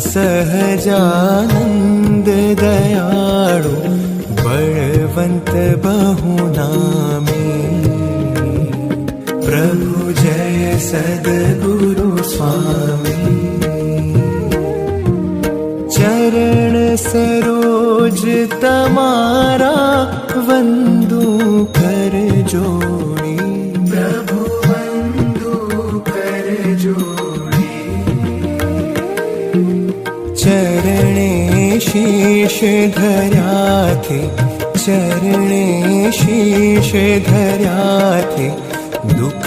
सहजानन्द दयाळु बलवन्त बहुनामी। प्रभु जय सद्गुरु स्वामी। चरण सरोज तमारा वन्दु कर जोड़ी धर्याथे चरणे शीश धर्याथे दुख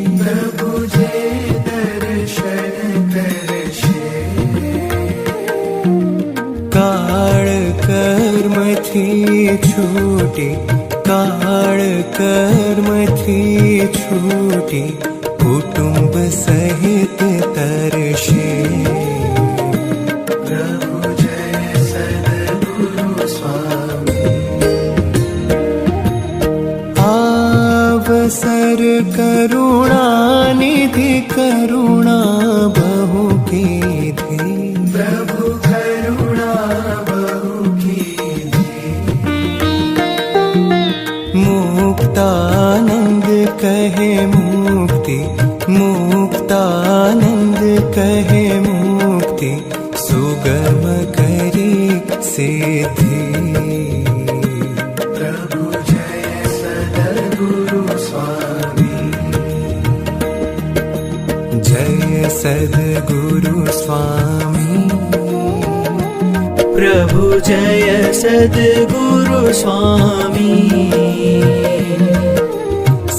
कर्मथी छूटी काळ कर्मथी छूटी कुटुंब मुक्तानंद कहे मुक्ति मुक्तानंद कहे मुक्ति सुगम करी सिद्धि प्रभु जय सद्गुरु स्वामी। जय सद्गुरु स्वामी। प्रभु जय सद्गुरु स्वामी।